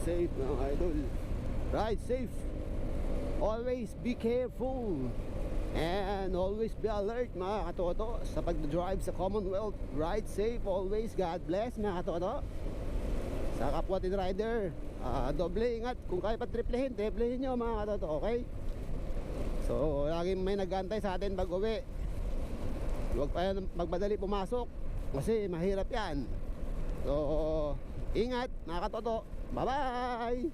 safe mga idol. Ride safe. Always be careful. And always be alert mga katoto sa pag-drive sa Commonwealth. Ride safe always. God bless mga katoto. Sa kapwa tin rider, ah, doble ingat. Kung kaya pa triplehin, triplehin nyo mga katoto, okay? So, laging may nagantay sa atin pag uwi. Huwag pa magmadali pumasok kasi mahirap yan. So, ingat mga katoto. Bye-bye!